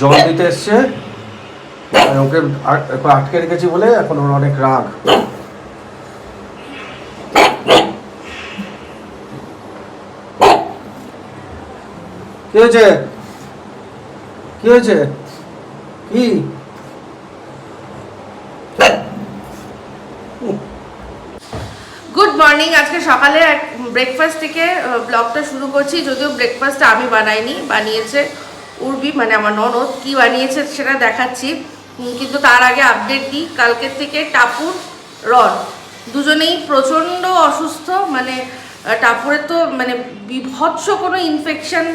জল দিতে এসছে। ওকে আটকে রেখেছি বলে এখন ওর অনেক রাগ। কি হয়েছে? কি হয়েছে? কি? গুড মর্নিং আজকে সকালে ব্রেকফাস্ট থেকে ব্লগটা শুরু করছি। যদিও ব্রেকফাস্টটা আমি বানাইনি, বানিয়েছে উর্বি মানে আমার ননদ কি বানিয়েছে সেটা দেখাচ্ছি। কিন্তু তার আগে আপডেট দিই। কালকের থেকে টাপুর রন দুজনেই প্রচণ্ড অসুস্থ। মানে আহ, টাপুরের তো মানে বিভৎস কোনো ইনফেকশন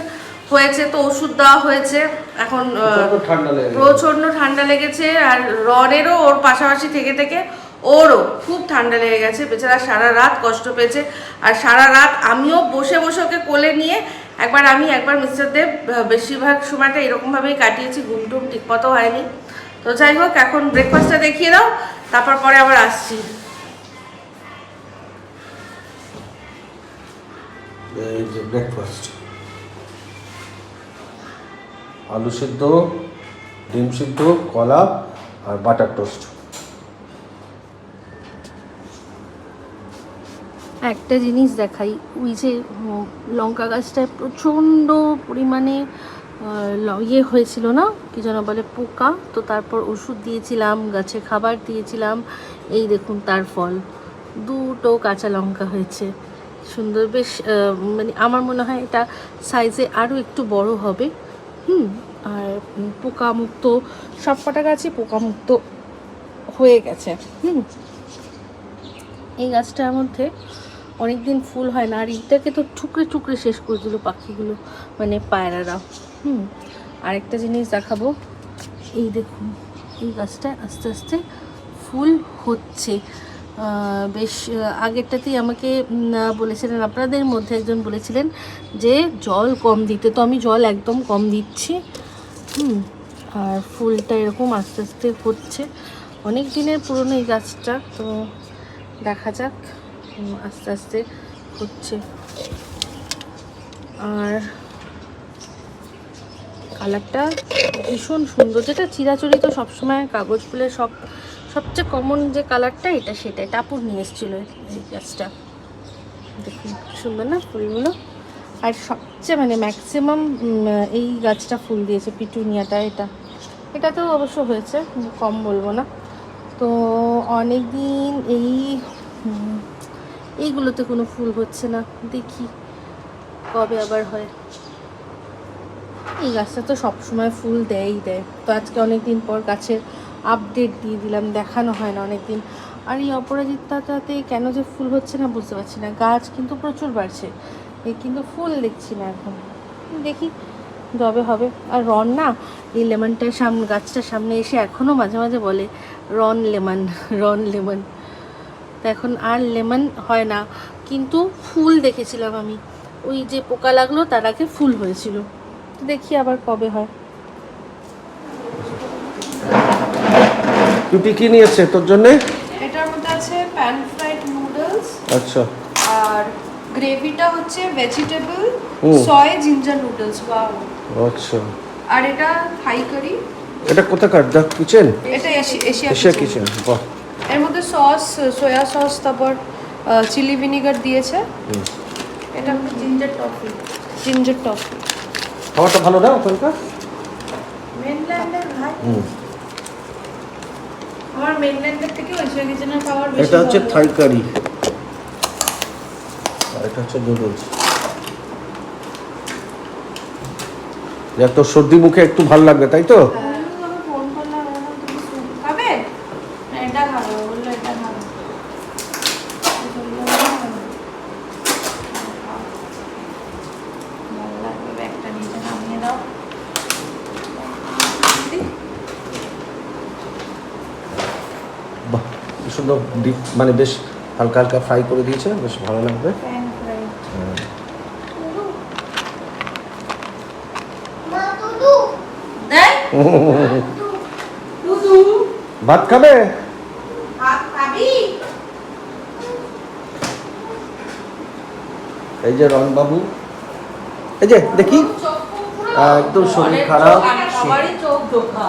হয়েছে তো ওষুধ দেওয়া হয়েছে। এখন প্রচণ্ড ঠান্ডা লেগেছে। আর রনেরও ওর পাশাপাশি থেকে থেকে ওরও খুব ঠান্ডা লেগে গেছে। বেচারা সারা রাত কষ্ট পেয়েছে। আর সারা রাত আমিও বসে বসে ওকে কোলে নিয়ে একবার আমি, একবার মিস্টার দেব বেশিরভাগ সময়টা এরকমভাবেই কাটিয়েছি ঘুম টুম ঠিক মতো হয়নি। তো যাই হোক, এখন ব্রেকফাস্টটা দেখিয়ে দাও, তারপর পরে আবার আসছি। ব্রেকফাস্ট আলু সিদ্ধ, ডিম সিদ্ধ, কলা আর বাটার টোস্ট একটা জিনিস দেখাই, ওই যে লঙ্কা গাছটায় প্রচণ্ড পরিমাণে ইয়ে হয়েছিল না? কি যেন বলে, পোকা। তো তারপর ওষুধ দিয়েছিলাম, গাছে খাবার দিয়েছিলাম। এই দেখুন, তার ফল। দুটো কাঁচা লঙ্কা হয়েছে। সুন্দর, বেশ মানে আমার মনে হয় এটা সাইজে আরও একটু বড় হবে। হুম, আর পোকামুক্ত, সব কটা গাছই পোকামুক্ত হয়ে গেছে। হুম। এই গাছটার মধ্যে অনেক দিন ফুল হয় না। আর এইটাকে তো ঠুকরে ঠুকরে শেষ করে দিল পাখিগুলো মানে পায়রারা। হুম, আরেকটা জিনিস দেখাবো। এই দেখুন, এই গাছটায় আস্তে আস্তে ফুল হচ্ছে। বেশ, আগেরটাতেই আমাকে বলেছিলেন, আপনাদের মধ্যে একজন বলেছিলেন যে জল কম দিতে। তো আমি জল একদম কম দিচ্ছি। হুম, আর ফুলটা এরকম আস্তে আস্তে হচ্ছে। অনেক দিনের পুরনো এই গাছটা, তো দেখা যাক। আস্তে আস্তে হচ্ছে আর কালারটা ভীষণ সুন্দর। যেটা চিরাচরিত সবসময় কাগজ ফুলের সব, সবচেয়ে কমন যে কালারটা, এটা সেটাই। টাপুর নিয়ে এসেছিল এই গাছটা। দেখুন সুন্দর না ফুলগুলো? আর সবচেয়ে মানে ম্যাক্সিমাম এই গাছটা ফুল দিয়েছে, পিটুনিয়াটা এটা। এটা তো অবশ্য হয়েছে কম বলব না। তো অনেক দিন এই এইগুলোতে কোনো ফুল হচ্ছে না। দেখি কবে আবার হয়। এই গাছটা তো সবসময় ফুল দেয়ই দেয়। তো আজকে অনেক দিন পর গাছের আপডেট দিয়ে দিলাম, দেখানো হয় না অনেক দিন আর এই অপরাজিতাটাতে কেন যে ফুল হচ্ছে না বুঝতে পারছি না। গাছ কিন্তু প্রচুর বাড়ছে। এই কিন্তু ফুল দেখছি না এখন। দেখি যবে হবে। আর রন না, এই লেমনটার সামনে গাছটার সামনে এসে এখনও মাঝে মাঝে বলে, রন লেমন রন লেমন। তো এখন আর লেমন হয় না। কিন্তু ফুল দেখেছিলাম আমি। ওই যে পোকা লাগল তার আগে ফুল হয়েছিল। দেখি আবার কবে হয়। কিউটি কি নিয়েছে তোর জন্যে? এটার মধ্যে আছে প্যান ফ্রাইড নুডলস আচ্ছা। আর গ্রেভিটা হচ্ছে ভেজিটেবল। সয় জিঞ্জার নুডলস ওয়াও আচ্ছা। আর এটা থাই কারি এটা কোথাকার? দ্য কিচেন এটা এশি- এশিয়া এশিয়া কিচেন বাহ। মধ্যে সস সোয়া সস তারপর চিলি ভিনিগার দিয়েছে। এটা জিঞ্জার টফি জিঞ্জার টফি খাবারটা ভালো না ওখানকার? মেনল্যান্ডের ভাই। আমার মেনল্যান্ডের থেকে এশিয়া কিচেনের খাবার বেশি এটা হচ্ছে থাই কারি। আর এটা হচ্ছে নুডলস যাক তোর সর্দি মুখে একটু ভালো লাগবে তাই তো? আমি ফোন করলাম আমি বললাম, তুমি স্যুপ খাবে না, এটা খাবে ও বলল এটা খাবে আমি বললাম, "হ্যাঁ।" ভালো লাগবে ব্যাগটা নিচে নামিয়ে দাও বাহ কি সুন্দর ডিপ মানে বেশ হালকা হালকা ফ্রাই করে দিয়েছে বেশ ভালো লাগবে। হ্যাঁ। ভাত খাবে? এই যে রনবাবু এই যে দেখি। একদম শরীর খারাপ সবারই চোখ ধোকা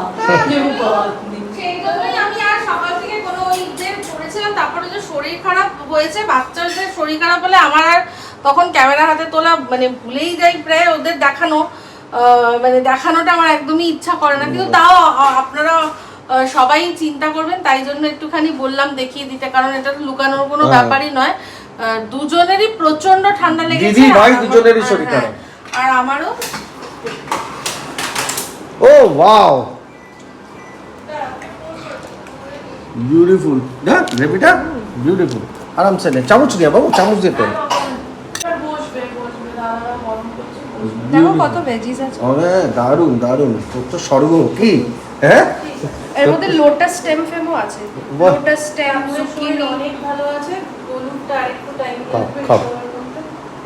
সেই জন্যই আমি আর সকাল থেকে কোনো ওই যে করেছিলাম তারপরে যে শরীর খারাপ হয়েছে বাচ্চাদের শরীর খারাপ হলে আমার আর তখন ক্যামেরা হাতে তোলা মানে ভুলেই যাই প্রায় ওদের দেখানো মানে দেখানোটা আমার একদমই ইচ্ছা করে না কিন্তু তাও আপনারা সবাই চিন্তা করবেন তাই জন্য একটুখানি বললাম দেখিয়ে দিতে কারণ এটা তো লুকানোর কোনো হ্যাঁ। ব্যাপারই নয় দুজনেরই প্রচণ্ড ঠান্ডা লেগেছে ভাই, দুজনেরই শরীর হ্যাঁ, খারাপ। আর আমারও ও ওয়াও বিউটিফুল দেখ রেপিটা? বিউটিফুল আরামসে নে চামচ নিয়ে বাবু চামচ দিয়ে তোল। কত ভেজিস আছে। অরে দারুণ দারুণ তোর তো স্বর্গ কি? হ্যাঁ? এর মধ্যে লোটাস স্টেম ফেমও আছে। বাহ। লোটাস স্টেম শরীর অনেক ভালো আছে। হলুদটা আরেকটু টাইম খাও, খাও।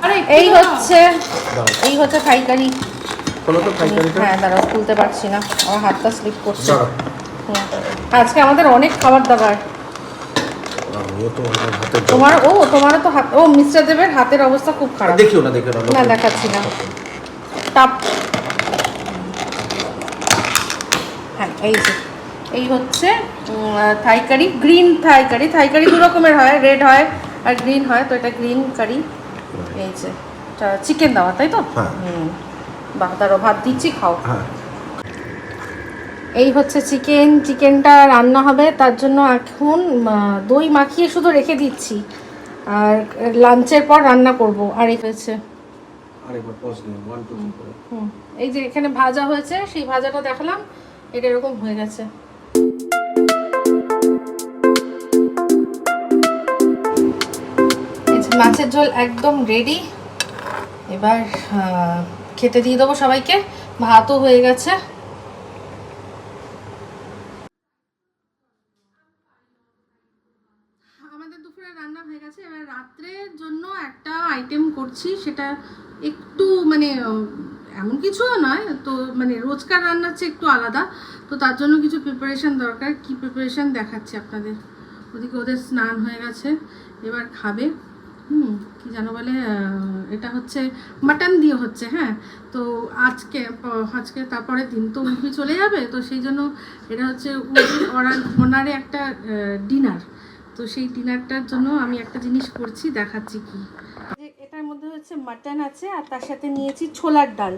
আরে এই হচ্ছে এই হচ্ছে তো হ্যাঁ দাঁড়াও খুলতে পারছি না। আমার হাতটা স্লিপ করছে। আজকে আমাদের অনেক খাবার দাবার। তোমার ও তোমারও তো হাত ও মিস্টার দেবের হাতের অবস্থা খুব খারাপ। দেখিও না দেখিও না না দেখাচ্ছি না। টাপ হ্যাঁ এই যে। এই হচ্ছে থাই কারি গ্রিন থাই কারি। থাই কারি দু রকমের হয় রেড হয় আর গ্রিন হয় তো এটা গ্রিন কারি। এই যে চিকেন দেওয়া তাই তো? হ্যাঁ। হুম বাহ দাঁড়ো ভাত দিচ্ছি খাও। হ্যাঁ। এই হচ্ছে চিকেন চিকেনটা রান্না হবে তার জন্য এখন দই মাখিয়ে শুধু রেখে দিচ্ছি। আর লাঞ্চের পর রান্না করব। আর এই হয়েছে। এই যে এখানে ভাজা হয়েছে সেই ভাজাটা দেখালাম এটা এরকম হয়ে গেছে। মাছের ঝোল একদম রেডি এবার খেতে দিয়ে দেবো সবাইকে। ভাতও হয়ে গেছে আমাদের দুপুরে রান্না হয়ে গেছে এবার রাত্রের জন্য একটা আইটেম করছি সেটা একটু মানে এমন কিছুও নয়। তো মানে রোজকার রান্নার চেয়ে একটু আলাদা। তো তার জন্য কিছু প্রিপারেশন দরকার। কি প্রিপারেশন দেখাচ্ছি আপনাদের? ওদিকে ওদের স্নান হয়ে গেছে। এবার খাবে। হুম, কি জানো বলে এটা হচ্ছে মাটন দিয়ে হচ্ছে হ্যাঁ। তো আজকে আজকে তারপরে দিন তো উর্ফি চলে যাবে। তো সেই জন্য এটা হচ্ছে ওনারে একটা ডিনার তো সেই ডিনারটার জন্য আমি একটা জিনিস করছি, দেখাচ্ছি কি। মধ্যে হচ্ছে মাটন আছে আর তার সাথে নিয়েছি ছোলার ডাল,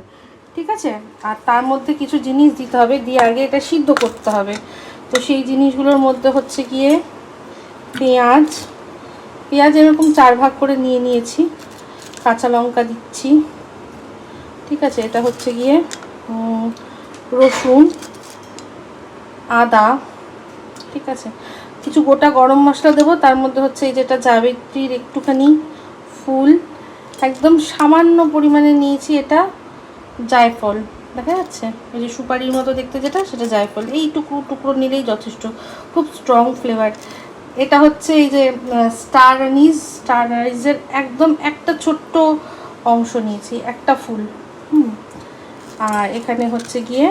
ঠিক আছে? আর তার মধ্যে কিছু জিনিস দিতে হবে, দিয়ে আগে এটা সিদ্ধ করতে হবে। তো সেই জিনিসগুলোর মধ্যে হচ্ছে গিয়ে পেঁয়াজ পেঁয়াজ এরকম চার ভাগ করে নিয়ে নিয়েছি, কাঁচা লঙ্কা দিচ্ছি, ঠিক আছে? এটা হচ্ছে গিয়ে রসুন, আদা, ঠিক আছে? কিছু গোটা গরম মশলা দেবো, তার মধ্যে হচ্ছে এই যেটা জাবেত্রীর একটুখানি ফুল একদম সামান্য পরিমাণে নিয়েছি এটা জায়ফল, দেখা যাচ্ছে? এই যে সুপারির মতো দেখতে যেটা, সেটা জায়ফল। এই টুকরো টুকরো নিলেই যথেষ্ট, খুব স্ট্রং ফ্লেভার এটা হচ্ছে এই যে স্টার আনিজ স্টার একদম একটা ছোট্ট অংশ নিয়েছি, একটা ফুল, হুম। আর এখানে হচ্ছে গিয়ে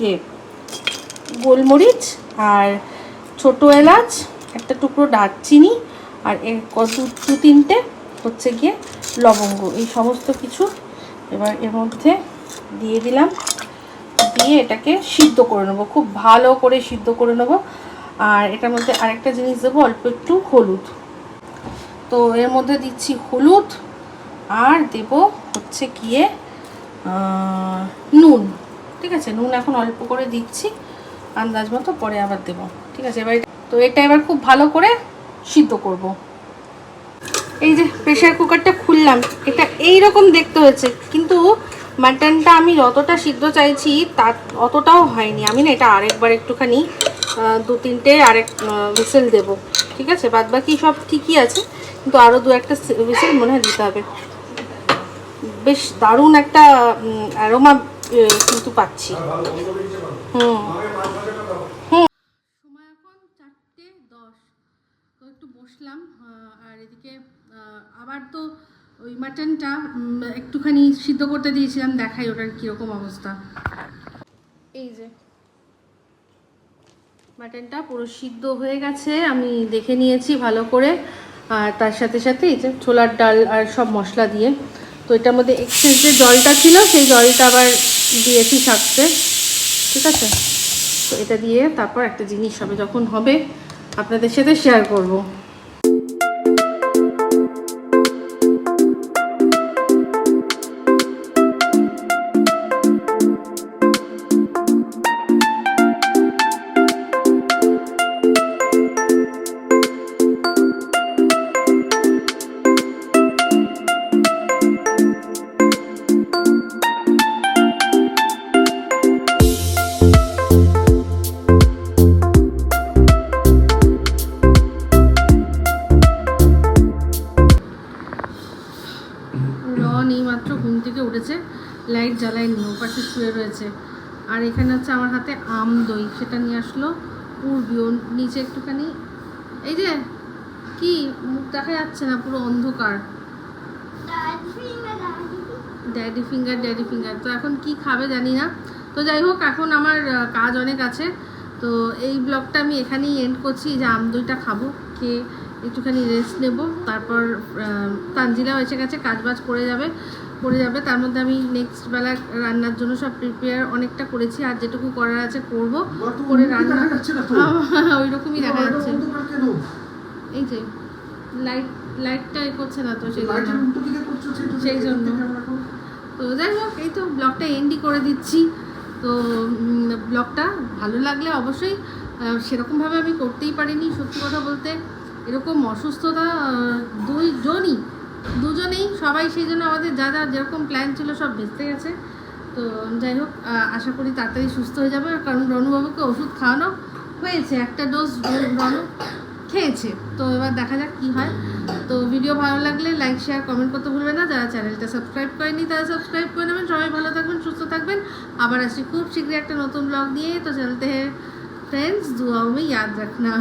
ইয়ে গোলমরিচ আর ছোট এলাচ, একটা টুকরো দারচিনি আর এর ক- দু দু তিনটে হচ্ছে গিয়ে লবঙ্গ, এই সমস্ত কিছু এবার এর মধ্যে দিয়ে দিলাম। দিয়ে এটাকে সিদ্ধ করে নেব, খুব ভালো করে সিদ্ধ করে নেব। আর এটার মধ্যে আরেকটা জিনিস দেবো, অল্প একটু হলুদ। তো এর মধ্যে দিচ্ছি হলুদ আর দেব হচ্ছে গিয়ে নুন। ঠিক আছে, নুন এখন অল্প করে দিচ্ছি, আন্দাজ মতো পরে আবার দেব। ঠিক আছে, এবার তো এটা এবার খুব ভালো করে সিদ্ধ করব। এই যে প্রেশার কুকারটা খুললাম, এটা এই রকম দেখতে হয়েছে, কিন্তু মাটনটা আমি যতটা সিদ্ধ চাইছি তার অতটাও হয়নি। আমি না এটা আরেকবার একটুখানি দু তিনটে আরেক হুইসেল দেব, ঠিক আছে? বাদ বাকি সব ঠিকই আছে, কিন্তু আরও দু একটা হুইসেল মনে হয় দিতে হবে। বেশ দারুণ একটা অ্যারোমা কিন্তু পাচ্ছি। হুম হুম। আর এদিকে আবার তো ওই মাটনটা একটুখানি সিদ্ধ করতে দিয়েছিলাম, দেখাই ওটার কীরকম অবস্থা। এই যে মাটনটা পুরো সিদ্ধ হয়ে গেছে, আমি দেখে নিয়েছি ভালো করে, আর তার সাথে সাথে এই যে ছোলার ডাল আর সব মশলা দিয়ে। তো এটার মধ্যে এক্সেস যে জলটা ছিল, সেই জলটা আবার দিয়েছি থাকতে ঠিক আছে? তো এটা দিয়ে তারপর একটা জিনিস হবে, যখন হবে আপনাদের সাথে শেয়ার করব। লাইট জ্বালায়নি ও পাশে শুয়ে রয়েছে। আর এখানে হচ্ছে আমার হাতে আম দই, সেটা নিয়ে আসলো পূর্বী ওর নিচে একটুখানি, এই যে, কি? মুখ দেখা যাচ্ছে না, পুরো অন্ধকার। ড্যাডি ফিঙ্গার ড্যাডি ফিঙ্গার তো এখন কি খাবে জানি না। তো যাই হোক, এখন আমার কাজ অনেক আছে। তো এই ব্লগটা আমি এখানেই এন্ড করছি। যে আম দইটা খাব, খেয়ে একটুখানি রেস্ট নেব। তারপর তানজিলাও এসে গেছে কাজ বাজ করে যাবে। করে যাবে। তার মধ্যে আমি নেক্সট বেলা রান্নার জন্য সব প্রিপেয়ার অনেকটা করেছি। আর যেটুকু করার আছে করব। করে রান্না ওই রকমই দেখা যাচ্ছে। এই যে লাইট লাইটটা এ করছে না তো সেই জন্য। সেই জন্য। তো যাই হোক এই তো ব্লগটা এন্ডই করে দিচ্ছি। তো ব্লগটা ভালো লাগলে অবশ্যই সেরকমভাবে আমি করতেই পারিনি। সত্যি কথা বলতে এরকম অসুস্থতা দুইজনই দুজনেই, সবাই সেই জন্য আমাদের যা যা যেরকম প্ল্যান ছিল সব বেঁচতে গেছে। তো যাই হোক আশা করি তাড়াতাড়ি সুস্থ হয়ে যাবে। কারণ রণুবাবুকে ওষুধ খাওয়ানো হয়েছে, একটা ডোজ রণু খেয়েছে। তো এবার দেখা যাক কী হয়। তো ভিডিও ভালো লাগলে লাইক শেয়ার কমেন্ট করতে ভুলবে না। যারা চ্যানেলটা সাবস্ক্রাইব করেনি, তারা সাবস্ক্রাইব করে নেবেন। সবাই ভালো থাকবেন, সুস্থ থাকবেন। আবার আসি খুব শীঘ্রই একটা নতুন ব্লগ নিয়ে। তো চ্যানেলতে ফ্রেন্ডস দুয়াও মে ইয়াদ রাখনা।